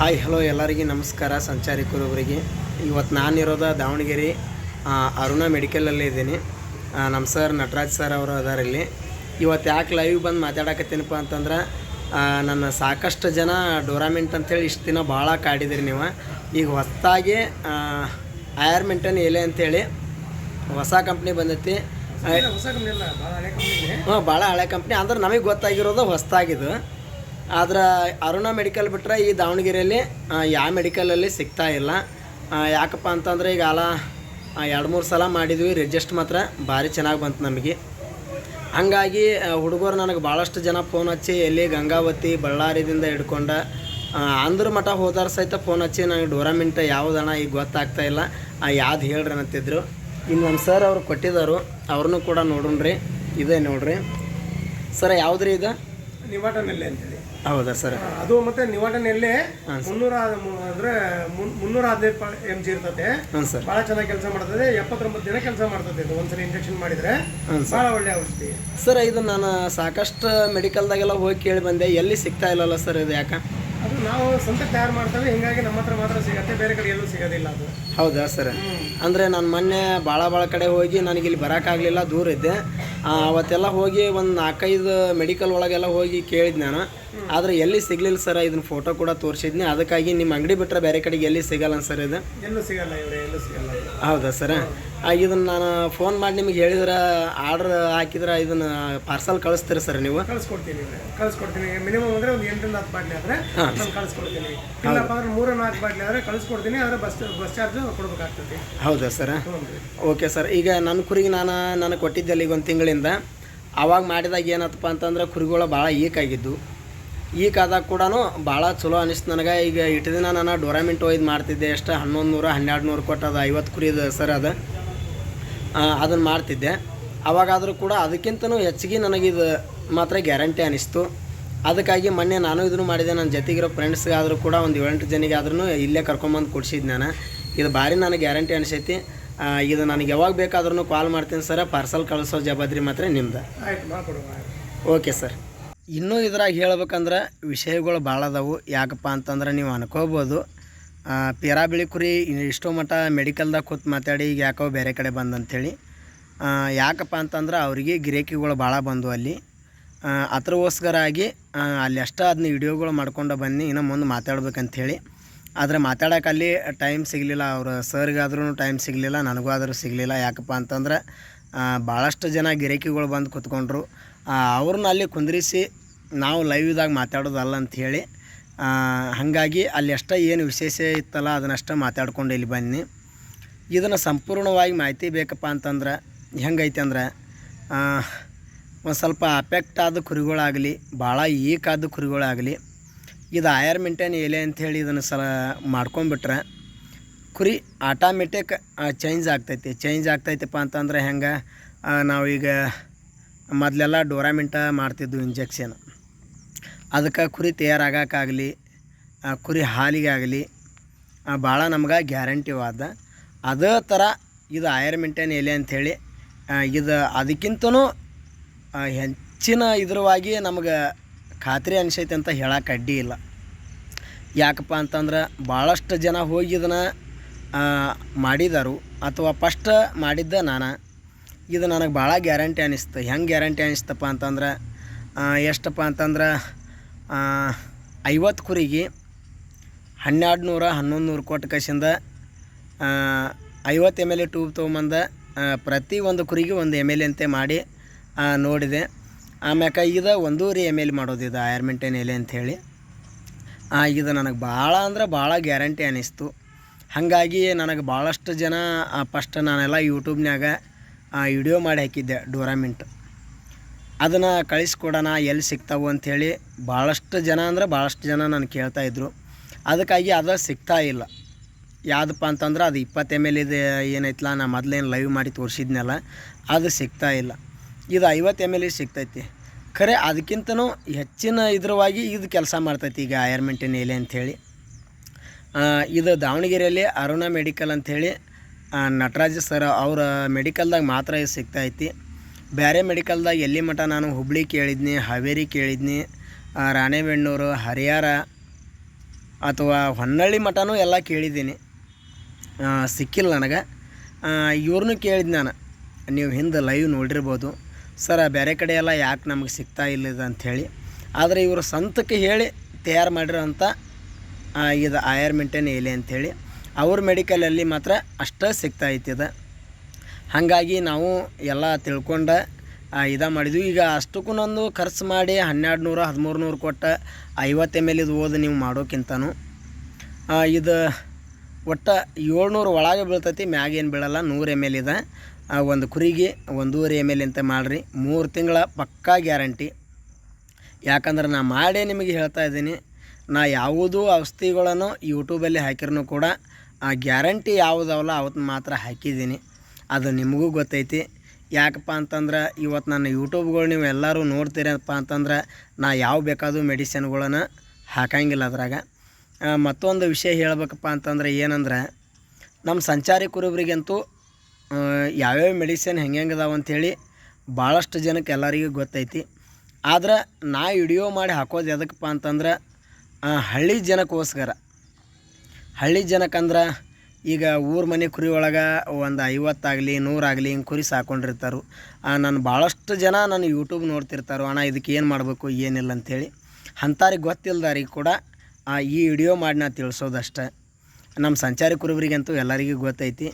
Hi hello ಎಲ್ಲರಿಗೆ ನಮಸ್ಕಾರ ಸಂಚಾರಿ ಕುರುಬರಿಗೆ. ಇವತ್ತು ನಾನಿರೋದ ದಾವಣಗೆರೆ ಅರುಣ ಮೆಡಿಕಲಲ್ಲೇ ಇದ್ದೀನಿ. ನಮ್ಮ ಸರ್ ನಟರಾಜ್ ಸರ್ ಅವರು ಅದಾರ ಇಲ್ಲಿ. ಇವತ್ತು ಯಾಕೆ ಲೈವ್ ಬಂದು ಮಾತಾಡಕತ್ತೀನಪ್ಪ ಅಂತಂದ್ರೆ ನನ್ನ ಸಾಕಷ್ಟು ಜನ ಡೋರಾಮೆಂಟ್ ಅಂತೇಳಿ ಇಷ್ಟು ದಿನ ಭಾಳ ಕಾಡಿದಿರಿ ನೀವು. ಈಗ ಹೊಸದಾಗಿ ಐರ್ಮೆಂಟನ್ ಎಲೆ ಅಂತೇಳಿ ಹೊಸ ಕಂಪ್ನಿ ಬಂದೈತಿ. ಆ, ಹೊಸ ಕಂಪ್ನಿ ಅಲ್ಲ ಭಾಳ ಹಳೆ ಕಂಪ್ನಿನೇ ಹ್ಞೂ ಭಾಳ ಹಳೆ ಕಂಪ್ನಿ ಅಂದ್ರೆ ನಮಗೆ ಗೊತ್ತಾಗಿರೋದು ಹೊಸ್ದಾಗಿದ್ದು. ಆದ್ರೆ ಅರುಣ ಮೆಡಿಕಲ್ ಬಿಟ್ಟರೆ ಈ ದಾವಣಗೆರೆಯಲ್ಲಿ ಯಾವ ಮೆಡಿಕಲಲ್ಲಿ ಸಿಗ್ತಾ ಇಲ್ಲ. ಯಾಕಪ್ಪ ಅಂತಂದ್ರೆ ಈಗ ಅಲ ಎರಡು ಮೂರು ಸಲ ಮಾಡಿದ್ವಿ ರಿಜೆಸ್ಟ್ ಮಾತ್ರ ಭಾರಿ ಚೆನ್ನಾಗಿ ಬಂತು ನಮಗೆ. ಹಾಗಾಗಿ ಹುಡುಗರು ನನಗೆ ಭಾಳಷ್ಟು ಜನ ಫೋನ್ ಹಚ್ಚಿ, ಎಲ್ಲಿ ಗಂಗಾವತಿ, ಬಳ್ಳಾರಿದಿಂದ ಹಿಡ್ಕೊಂಡ ಅಂದ್ರ ಮಠ ಹೋದಾರ ಸಹಿತ ಫೋನ್ ಹಚ್ಚಿ ನನಗೆ ಡೋರಾಮೆಂಟ್ ಯಾವುದಣ ಈಗ ಗೊತ್ತಾಗ್ತಾ ಇಲ್ಲ. ಯಾವ್ದು ಹೇಳ್ರಿ ಅಂತಿದ್ರು ಇನ್ನು ನಮ್ಮ ಸರ್ ಅವರು ಕೊಟ್ಟಿದ್ದಾರೆ ಅವ್ರನ್ನೂ ಕೂಡ ನೋಡೋಣ್ರಿ. ಇದೇ ನೋಡ್ರಿ. ಸರ್ ಯಾವ್ದ್ರಿ ಇದು? ನಿವಾಟನ್ ಎಲ್ಲೆ ಅಂತೇಳಿ. ಹೌದಾ ಸರ್? ಅದು ಮತ್ತೆ ನಿವಾಟನ್ ಎಲ್ಲೆ ಮುನ್ನೂರ ಅಂದ್ರೆ ಮುನ್- ಮುನ್ನೂರ ಹದಿನೈದು ಎಂ ಜಿ ಇರ್ತದೆ ಬಹಳ ಸರ್. ಭಾಳ ಚೆನ್ನಾಗಿ ಕೆಲಸ ಮಾಡ್ತದೆ. ಎಪ್ಪತ್ತೊಂಬತ್ತು ದಿನ ಕೆಲಸ ಮಾಡ್ತದೆ ಇದು ಒಂದ್ಸಲ ಇಂಜೆಕ್ಷನ್ ಮಾಡಿದ್ರೆ. ಬಹಳ ಒಳ್ಳೆ ಔಷಧಿ. ಸರ್ ಇದು ನಾನು ಸಾಕಷ್ಟು ಮೆಡಿಕಲ್ದಾಗೆಲ್ಲ ಹೋಗಿ ಕೇಳಿ ಬಂದೆ. ಎಲ್ಲಿ ಸಿಗ್ತಾ ಇಲ್ಲಲ್ಲ ಸರ್ ಇದು ಯಾಕೆ? ಅದು ನಾವು ಸ್ವಂತ ತಯಾರು ಮಾಡ್ತೇವೆ. ಹಿಂಗಾಗಿ ನಮ್ಮ ಹತ್ರ ಮಾತ್ರ ಸಿಗತ್ತೆ. ಬೇರೆ ಕಡೆ ಎಲ್ಲೂ ಸಿಗೋದಿಲ್ಲ ಅದು. ಹೌದಾ ಸರ್? ಅಂದರೆ ನಾನು ಮೊನ್ನೆ ಭಾಳ ಭಾಳ ಕಡೆ ಹೋಗಿ ನನಗೆ ಇಲ್ಲಿ ಬರೋಕ್ಕಾಗಲಿಲ್ಲ ದೂರ ಇದ್ದೆ. ಅವತ್ತೆಲ್ಲ ಹೋಗಿ ಒಂದು ನಾಲ್ಕೈದು ಮೆಡಿಕಲ್ ಒಳಗೆಲ್ಲ ಹೋಗಿ ಕೇಳಿದ್ ನಾನು. ಆದರೆ ಎಲ್ಲಿ ಸಿಗಲಿಲ್ಲ ಸರ್ ಇದನ್ನ ಫೋಟೋ ಕೂಡ ತೋರಿಸಿದ್ನಿ. ಅದಕ್ಕಾಗಿ ನಿಮ್ಮ ಅಂಗಡಿ ಬಿಟ್ಟರೆ ಬೇರೆ ಕಡೆಗೆ ಎಲ್ಲಿ ಸಿಗಲ್ಲ ಸರ್ ಇದು? ಎಲ್ಲೂ ಸಿಗಲ್ಲ ಇವ್ರೆ ಎಲ್ಲೂ ಸಿಗಲ್ಲ ಹೌದಾ ಸರ್? ಇದನ್ನ ನಾನು ಫೋನ್ ಮಾಡಿ ನಿಮಗೆ ಹೇಳಿದ್ರೆ ಆರ್ಡ್ರ್ ಹಾಕಿದ್ರೆ ಇದನ್ನ ಪಾರ್ಸಲ್ ಕಳಿಸ್ತೀರಿ ಸರ್ ನೀವು? ಕಳಿಸ್ಕೊಡ್ತೀನಿ ಇವ್ರೆ ಕಳಿಸ್ಕೊಡ್ತೀನಿ. ಮಿನಿಮಮ್ ಅಂದ್ರೆ ಒಂದು ಎಂಟರಿಂದ ಹತ್ತು ಬಾಟ್ಲಿ ಆದ್ರೆ ನಾನು ಕಳಿಸ್ಕೊಡ್ತೀನಿ. ಇಲ್ಲಪ್ಪ ಅಂದ್ರೆ ಮೂರ ನಾಲ್ಕು ಬಾಟ್ಲಿ ಆದ್ರೆ ಕಳಿಸ್ಕೊಡ್ತೀನಿ ಆದ್ರೆ ಬಸ್ ಬಸ್ ಚಾರ್ಜ್ ಕೊಡ್ಬೇಕಾಗ್ತದೆ. ಹೌದಾ ಸರ್? ಹ್ಞೂ ಓಕೆ ಸರ್ ಈಗ ನನ್ನ ಕುರಿಗೆ ನಾನು ನನಗೆ ಕೊಟ್ಟಿದ್ದೆಲ್ಲ ಈಗ ಒಂದು ತಿಂಗಳಿಂದ. ಆವಾಗ ಮಾಡಿದಾಗ ಏನತ್ತಪ್ಪ ಅಂತಂದ್ರೆ ಕುರಿಗಳು ಭಾಳ ಈಕ್ ಆಗಿದ್ದು. ಈಕ್ ಆದಾಗ ಕೂಡ ಭಾಳ ಚಲೋ ಅನಿಸ್ತು ನನಗೆ. ಈಗ ಇಟ್ಟು ದಿನ ನಾನು ಡೋರಾಮೆಂಟ್ ಒಯ್ದು ಮಾಡ್ತಿದ್ದೆ. ಎಷ್ಟು ಹನ್ನೊಂದು ನೂರು ಹನ್ನೆರಡು ನೂರು ಕೊಟ್ಟು ಅದು ಐವತ್ತು ಕುರಿದು ಸರ್ ಅದು. ಅದನ್ನು ಮಾಡ್ತಿದ್ದೆ. ಅವಾಗಾದರೂ ಕೂಡ ಅದಕ್ಕಿಂತನೂ ಹೆಚ್ಚಿಗೆ ನನಗಿದು ಮಾತ್ರ ಗ್ಯಾರಂಟಿ ಅನಿಸ್ತು. ಅದಕ್ಕಾಗಿ ಮೊನ್ನೆ ನಾನು ಇದನ್ನು ಮಾಡಿದೆ. ನನ್ನ ಜೊತೆಗಿರೋ ಫ್ರೆಂಡ್ಸ್ಗಾದರೂ ಕೂಡ ಒಂದು ಏಳೆಂಟು ಜನಿಗೆ ಆದ್ರೂ ಇಲ್ಲೇ ಕರ್ಕೊಂಬಂದು ಕೊಡಿಸಿದ್ದು ನಾನು. ಇದು ಭಾರಿ ನನಗೆ ಗ್ಯಾರಂಟಿ ಅನಿಸೈತಿ. ಇದು ನನಗೆ ಯಾವಾಗ ಬೇಕಾದ್ರೂ ಕಾಲ್ ಮಾಡ್ತೀನಿ ಸರ್. ಪಾರ್ಸಲ್ ಕಳಿಸೋ ಜವಾಬ್ದಾರಿ ಮಾತ್ರ ನಿಮ್ದು. ಓಕೆ ಸರ್ ಇನ್ನೂ ಇದ್ರಾಗ ಹೇಳ್ಬೇಕಂದ್ರೆ ವಿಷಯಗಳು ಭಾಳ ಅದಾವು. ಯಾಕಪ್ಪ ಅಂತಂದ್ರೆ ನೀವು ಅನ್ಕೋಬೋದು. ಪೇರಾ ಬಿಳಿ ಕುರಿ ಇಷ್ಟೋ ಮಟ್ಟ ಮೆಡಿಕಲ್ದಾಗ ಕೂತು ಮಾತಾಡಿ ಈಗ ಯಾಕೋ ಬೇರೆ ಕಡೆ ಬಂದಂಥೇಳಿ. ಯಾಕಪ್ಪ ಅಂತಂದ್ರೆ ಅವರಿಗೆ ಗಿರಾಕಿಗಳು ಭಾಳ ಬಂದವು ಅಲ್ಲಿ. ಅತ್ರಗೋಸ್ಕರ ಅದ್ರಗೋಸ್ಕರ ಆಗಿ ಆ, ಅಲ್ಲಿ ಅಷ್ಟ ಅದನ್ನ ವಿಡಿಯೋಗಳು ಮಾಡ್ಕೊಂಡು ಬನ್ನಿ ಇನ್ನು ಮುಂದೆ ಮಾತಾಡ್ಬೇಕಂಥೇಳಿ. ಆದರೆ ಮಾತಾಡೋಕೆ ಅಲ್ಲಿ ಟೈಮ್ ಸಿಗಲಿಲ್ಲ. ಅವ್ರ ಸರ್ಗಾದ್ರೂ ಟೈಮ್ ಸಿಗಲಿಲ್ಲ ನನಗೂ ಆದರೂ ಸಿಗಲಿಲ್ಲ. ಯಾಕಪ್ಪ ಅಂತಂದ್ರೆ ಭಾಳಷ್ಟು ಜನ ಗಿರಾಕಿಗಳು ಬಂದು ಕೂತ್ಕೊಂಡ್ರು. ಅವ್ರನ್ನ ಅಲ್ಲಿ ಕುಂದ್ರಿಸಿ ನಾವು ಲೈವ್ದಾಗ ಮಾತಾಡೋದಲ್ಲ ಅಂಥೇಳಿ ಹಾಗಾಗಿ ಅಲ್ಲಿ ಅಷ್ಟ ಏನು ವಿಶೇಷ ಇತ್ತಲ್ಲ ಅದನ್ನಷ್ಟ ಮಾತಾಡ್ಕೊಂಡು ಇಲ್ಲಿ ಬನ್ನಿ. ಇದನ್ನು ಸಂಪೂರ್ಣವಾಗಿ ಮಾಹಿತಿ ಬೇಕಪ್ಪ ಅಂತಂದ್ರೆ ಹೆಂಗೈತೆ ಅಂದ್ರೆ ಒಂದು ಸ್ವಲ್ಪ ಅಫೆಕ್ಟ್ ಆದ ಕುರಿಗಳಾಗಲಿ ಭಾಳ ಈಕ್ ಆದ ಕುರಿಗಳಾಗಲಿ, ಇದು ಆಯರ್ ಮೆಂಟೇನ್ ಎಲೆ ಅಂಥೇಳಿ ಇದನ್ನು ಸಲ ಮಾಡ್ಕೊಂಬಿಟ್ರೆ ಕುರಿ ಆಟೋಮೆಟಿಕ್ ಚೇಂಜ್ ಆಗ್ತೈತಿ. ಚೇಂಜ್ ಆಗ್ತೈತಪ್ಪ ಅಂತಂದ್ರೆ ಹೆಂಗೆ ನಾವೀಗ ಮೊದಲೆಲ್ಲ ಡೋರಾಮಿಂಟ ಮಾಡ್ತಿದ್ವು ಇಂಜೆಕ್ಷನ್ ಅದಕ್ಕೆ ಕುರಿ ತಯಾರಾಗಕ್ಕಾಗಲಿ ಕುರಿ ಹಾಲಿಗಾಗಲಿ ಭಾಳ ನಮ್ಗೆ ಗ್ಯಾರಂಟಿವಾದ ಅದೇ ಥರ ಇದು ಆಯರ್ ಮೆಂಟೇನ್ ಎಲೆ ಅಂಥೇಳಿ ಇದು ಅದಕ್ಕಿಂತನೂ ಹೆಚ್ಚಿನ ಇದ್ರವಾಗಿ ನಮ್ಗೆ ಖಾತ್ರಿ ಅನಿಸೈತೆ ಅಂತ ಹೇಳಕ್ಕೆ ಅಡ್ಡಿ ಇಲ್ಲ. ಯಾಕಪ್ಪ ಅಂತಂದ್ರೆ ಭಾಳಷ್ಟು ಜನ ಹೋಗಿ ಇದನ್ನು ಮಾಡಿದರು ಅಥವಾ ಫಸ್ಟ್ ಮಾಡಿದ್ದ ನಾನು. ಇದು ನನಗೆ ಭಾಳ ಗ್ಯಾರಂಟಿ ಅನಿಸ್ತು. ಹೆಂಗೆ ಗ್ಯಾರಂಟಿ ಅನಿಸ್ತಪ್ಪ ಅಂತಂದ್ರೆ ಎಷ್ಟಪ್ಪ ಅಂತಂದ್ರೆ ಐವತ್ತು ಕುರಿಗೆ ಹನ್ನೆರಡು ನೂರ ಹನ್ನೊಂದು ನೂರು ಕೊಟ್ಟು ಕಸಿಂದ ಐವತ್ತು ಎಂ ಎಲ್ ಎ ಟ್ಯೂಬ್ ತೊಗೊಂಬಂದ ಪ್ರತಿ ಒಂದು ಕುರಿಗೆ ಒಂದು ಎಂ ಎಲ್ ಅಂತೆ ಮಾಡಿ ನೋಡಿದೆ. ಆಮ್ಯಾಕ ಇದು ಒಂದೂವರೆ ಎಂ ಎಲ್ ಮಾಡೋದು ಇದು ಆಯರ್ಮೆಂಟೇನ್ ಎಲೆ ಅಂಥೇಳಿ ಇದು ನನಗೆ ಭಾಳ ಅಂದ್ರೆ ಭಾಳ ಗ್ಯಾರಂಟಿ ಅನ್ನಿಸ್ತು ಹಾಗಾಗಿ ನನಗೆ ಭಾಳಷ್ಟು ಜನ ಫಸ್ಟ್ ನಾನೆಲ್ಲ ಯೂಟ್ಯೂಬ್ನಾಗ ವಿಡಿಯೋ ಮಾಡಿ ಹಾಕಿದ್ದೆ ಡೋರಾಮಿಂಟ್ ಅದನ್ನು ಕಳಿಸ್ಕೊಡೋಣ, ಎಲ್ಲಿ ಸಿಗ್ತಾವು ಅಂಥೇಳಿ ಭಾಳಷ್ಟು ಜನ ಅಂದ್ರೆ ಭಾಳಷ್ಟು ಜನ ನಾನು ಕೇಳ್ತಾಯಿದ್ರು ಅದಕ್ಕಾಗಿ ಅದು ಸಿಗ್ತಾ ಇಲ್ಲ. ಯಾವುದಪ್ಪ ಅಂತಂದ್ರೆ ಅದು ಇಪ್ಪತ್ತು ಎಂ ಎಲ್ ಇದು ಏನೈತಲ್ಲ ನಾ ಮೊದಲೇನು ಲೈವ್ ಮಾಡಿ ತೋರಿಸಿದ್ನಲ್ಲ, ಅದು ಸಿಗ್ತಾ ಇಲ್ಲ. ಇದು ಐವತ್ತು ಎಂ ಎಲ್ ಸಿಗ್ತೈತಿ. ಖರೆ ಅದಕ್ಕಿಂತನೂ ಹೆಚ್ಚಿನ ಇದ್ರವಾಗಿ ಇದು ಕೆಲಸ ಮಾಡ್ತೈತಿ ಈಗ ಆಯರ್ಮೆಂಟಿನ ಎಲೆ ಅಂಥೇಳಿ. ಇದು ದಾವಣಗೆರೆಯಲ್ಲಿ ಅರುಣ ಮೆಡಿಕಲ್ ಅಂಥೇಳಿ ನಟರಾಜ್ ಸರ್ ಅವರ ಮೆಡಿಕಲ್ದಾಗ ಮಾತ್ರ ಇದು ಸಿಗ್ತೈತಿ. ಬೇರೆ ಮೆಡಿಕಲ್ದಾಗ ಎಲ್ಲಿ ಮಠ ನಾನು ಹುಬ್ಳಿ ಕೇಳಿದ್ನಿ, ಹಾವೇರಿ ಕೇಳಿದ್ನಿ ರಾಣೆಬೆನ್ನೂರು ಹರಿಹರ ಅಥವಾ ಹೊನ್ನಳ್ಳಿ ಮಠನೂ ಎಲ್ಲ ಕೇಳಿದ್ದೀನಿ. ಸಿಕ್ಕಿಲ್ಲ ನನಗೆ. ಇವ್ರನ್ನೂ ಕೇಳಿದ್ ನಾನು. ನೀವು ಹಿಂದೆ ಲೈವ್ ನೋಡಿರ್ಬೋದು. ಸರ್ ಬೇರೆ ಕಡೆ ಎಲ್ಲ ಯಾಕೆ ನಮಗೆ ಸಿಗ್ತಾ ಇಲ್ಲದ ಅಂಥೇಳಿ. ಆದರೆ ಇವರು ಸಂತಕ್ಕೆ ಹೇಳಿ ತಯಾರು ಮಾಡಿರೋಂಥ ಇದು ಆಯರ್ಮೆಂಟೇನ್ ಎಲೆ ಅಂಥೇಳಿ, ಅವ್ರ ಮೆಡಿಕಲಲ್ಲಿ ಮಾತ್ರ ಅಷ್ಟೇ ಸಿಗ್ತಾ ಐತಿದ ಹಾಗಾಗಿ ನಾವು ಎಲ್ಲ ತಿಳ್ಕೊಂಡು ಇದ ಮಾಡಿದ್ವಿ. ಈಗ ಅಷ್ಟಕ್ಕೂ ನಂದು ಖರ್ಚು ಮಾಡಿ ಹನ್ನೆರಡು ನೂರು ಹದಿಮೂರು ನೂರು ಕೊಟ್ಟು ಐವತ್ತು ಎಂ ಎಲ್ ಇದು ಓದು ನೀವು ಮಾಡೋಕ್ಕಿಂತನೂ ಇದು ಒಟ್ಟು ಏಳ್ನೂರು ಒಳಗೆ ಬೀಳ್ತೈತಿ ಮ್ಯಾಗೇನು ಬೀಳಲ್ಲ, ನೂರು ಎಂ ಎಲ್ ಇದೆ. ಒಂದು ಕುರಿಗೆ ಒಂದೂವರೆ ಎಂ ಎಲ್ ಅಂತ ಮಾಡಿರಿ. ಮೂರು ತಿಂಗಳ ಪಕ್ಕಾ ಗ್ಯಾರಂಟಿ. ಯಾಕಂದ್ರೆ ನಾ ಮಾಡೇ ನಿಮಗೆ ಹೇಳ್ತಾ ಇದ್ದೀನಿ, ನಾ ಯಾವುದೂ ಔಷಧಿಗಳನ್ನು ಯೂಟ್ಯೂಬಲ್ಲಿ ಹಾಕಿರೂ ಕೂಡ, ಆ, ಗ್ಯಾರಂಟಿ ಯಾವುದವಲ್ಲ ಅವತ್ತು ಮಾತ್ರ ಹಾಕಿದ್ದೀನಿ. ಅದು ನಿಮಗೂ ಗೊತ್ತೈತಿ. ಯಾಕಪ್ಪ ಅಂತಂದ್ರೆ ಇವತ್ತು ನನ್ನ ಯೂಟ್ಯೂಬ್ಗಳು ನೀವು ಎಲ್ಲರೂ ನೋಡ್ತೀರಪ್ಪ ಅಂತಂದ್ರೆ ನಾ ಯಾವ ಬೇಕಾದರೂ ಮೆಡಿಸಿನ್ಗಳನ್ನು ಹಾಕಂಗಿಲ್ಲ ಅದ್ರಾಗ. ಮತ್ತೊಂದು ವಿಷಯ ಹೇಳ್ಬೇಕಪ್ಪ ಅಂತಂದ್ರೆ ಏನಂದ್ರೆ ನಮ್ಮ ಸಂಚಾರಿ ಕುರುಬರಿಗಂತೂ ಯಾವ್ಯಾವ ಮೆಡಿಸಿನ್ ಹೆಂಗೆ ಅದಾವೆ ಅಂಥೇಳಿ ಭಾಳಷ್ಟು ಜನಕ್ಕೆ ಎಲ್ಲರಿಗೂ ಗೊತ್ತೈತಿ. ಆದ್ರೆ ನಾ ವಿಡಿಯೋ ಮಾಡಿ ಹಾಕೋದು ಎದಕ್ಕಪ್ಪ ಅಂತಂದ್ರೆ ಹಳ್ಳಿ ಜನಕ್ಕೋಸ್ಕರ ಹಳ್ಳಿ ಜನಕ್ಕಂದ್ರೆ ಈಗ ಊರ ಮನೆ ಕುರಿ ಒಳಗೆ ಒಂದು ಐವತ್ತಾಗಲಿ ನೂರಾಗಲಿ ಹಿಂಗೆ ಕುರಿ ಸಾಕೊಂಡಿರ್ತಾರೆ. ನಾನು ಭಾಳಷ್ಟು ಜನ ನಾನು ಯೂಟ್ಯೂಬ್ ನೋಡ್ತಿರ್ತಾರೆ. ಅಣ್ಣ, ಇದಕ್ಕೆ ಏನು ಮಾಡಬೇಕು, ಏನಿಲ್ಲ ಅಂಥೇಳಿ ಅಂಥವ್ರಿಗೆ ಗೊತ್ತಿಲ್ದಾರಿಗೆ ಕೂಡ ಈ ವಿಡಿಯೋ ಮಾಡಿ ನಾ ತಿಳಿಸೋದಷ್ಟೆ. ನಮ್ಮ ಸಂಚಾರಿ ಕುರುಬರಿಗಂತೂ ಎಲ್ಲರಿಗೂ ಗೊತ್ತೈತಿ.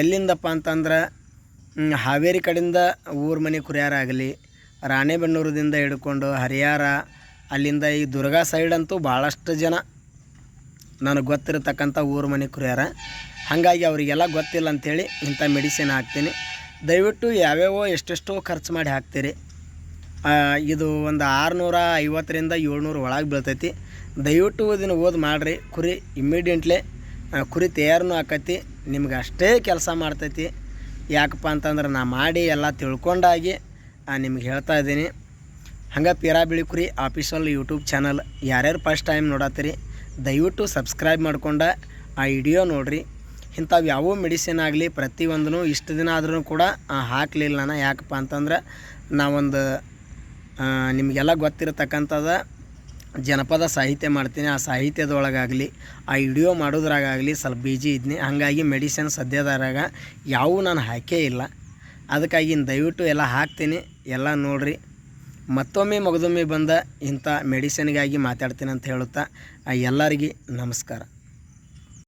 ಎಲ್ಲಿಂದಪ್ಪ ಅಂತಂದ್ರೆ ಹಾವೇರಿ ಕಡೆಯಿಂದ ಊರ ಮನೆ ಕುರಿಯಾರಾಗಲಿ, ರಾಣೆಬೆನ್ನೂರದಿಂದ ಹಿಡ್ಕೊಂಡು ಹರಿಯಾರ, ಅಲ್ಲಿಂದ ಈ ದುರ್ಗಾ ಸೈಡ್ ಅಂತೂ ಭಾಳಷ್ಟು ಜನ ನನಗೆ ಗೊತ್ತಿರತಕ್ಕಂಥ ಊರು ಮನೆ ಕುರಿಯಾರ. ಹಾಗಾಗಿ ಅವರಿಗೆಲ್ಲ ಗೊತ್ತಿಲ್ಲ ಅಂಥೇಳಿ ಇಂಥ ಮೆಡಿಸಿನ್ ಹಾಕ್ತೀನಿ. ದಯವಿಟ್ಟು ಯಾವ್ಯಾವೋ ಎಷ್ಟೆಷ್ಟೋ ಖರ್ಚು ಮಾಡಿ ಹಾಕ್ತೀರಿ. ಇದು ಒಂದು ಆರುನೂರ ಐವತ್ತರಿಂದ ಏಳ್ನೂರು ಒಳಗೆ ಬೀಳ್ತೈತಿ. ದಯವಿಟ್ಟು ಇದನ್ನು ಓದಿ ಮಾಡಿರಿ. ಕುರಿ ಇಮ್ಮಿಡಿಯೆಂಟ್ಲಿ ಕುರಿ ತಯಾರನೂ ಆಕೈತಿ. ನಿಮ್ಗೆ ಅಷ್ಟೇ ಕೆಲಸ ಮಾಡ್ತೈತಿ. ಯಾಕಪ್ಪ ಅಂತಂದ್ರೆ ನಾ ಮಾಡಿ ಎಲ್ಲ ತಿಳ್ಕೊಂಡಾಗಿ ನಿಮ್ಗೆ ಹೇಳ್ತಾ ಇದ್ದೀನಿ. ಹಂಗೆ ಪೀರಾ ಬಿಳಿ ಕುರಿ ಆಫೀಸಲ್, ಯೂಟ್ಯೂಬ್ ಚಾನಲ್, ಯಾರ್ಯಾರು ಫಸ್ಟ್ ಟೈಮ್ ನೋಡತ್ತೀರಿ ದಯವಿಟ್ಟು ಸಬ್ಸ್ಕ್ರೈಬ್ ಮಾಡ್ಕೊಂಡು ಆ ವಿಡಿಯೋ ನೋಡಿರಿ. ಇಂಥವು ಯಾವ ಮೆಡಿಸಿನ್ ಆಗಲಿ ಪ್ರತಿಯೊಂದೂ ಇಷ್ಟು ದಿನ ಆದ್ರೂ ಕೂಡ ಹಾಕಲಿಲ್ಲ ನಾನು. ಯಾಕಪ್ಪ ಅಂತಂದ್ರೆ, ನಾವೊಂದು ನಿಮಗೆಲ್ಲ ಗೊತ್ತಿರತಕ್ಕಂಥದ ಜನಪದ ಸಾಹಿತ್ಯ ಮಾಡ್ತೀನಿ. ಆ ಸಾಹಿತ್ಯದೊಳಗಾಗಲಿ, ಆ ವಿಡಿಯೋ ಮಾಡೋದ್ರಾಗಲಿ ಸ್ವಲ್ಪ ಬಿಜಿ ಇದ್ನಿ. ಹಾಗಾಗಿ ಮೆಡಿಸಿನ್ ಸದ್ಯದಾರಾಗ ಯಾವೂ ನಾನು ಹಾಕೇ ಇಲ್ಲ. ಅದಕ್ಕಾಗಿ ದಯವಿಟ್ಟು ಎಲ್ಲ ಹಾಕ್ತೀನಿ. ಎಲ್ಲ ನೋಡಿರಿ. ಮತ್ತೊಮ್ಮೆ ಮಗದೊಮ್ಮೆ ಬಂದ ಇಂಥ ಮೆಡಿಸಿನ್ಗಾಗಿ ಮಾತಾಡ್ತೀನಿ ಅಂತ ಹೇಳುತ್ತಾ ಎಲ್ಲರಿಗೆ ನಮಸ್ಕಾರ.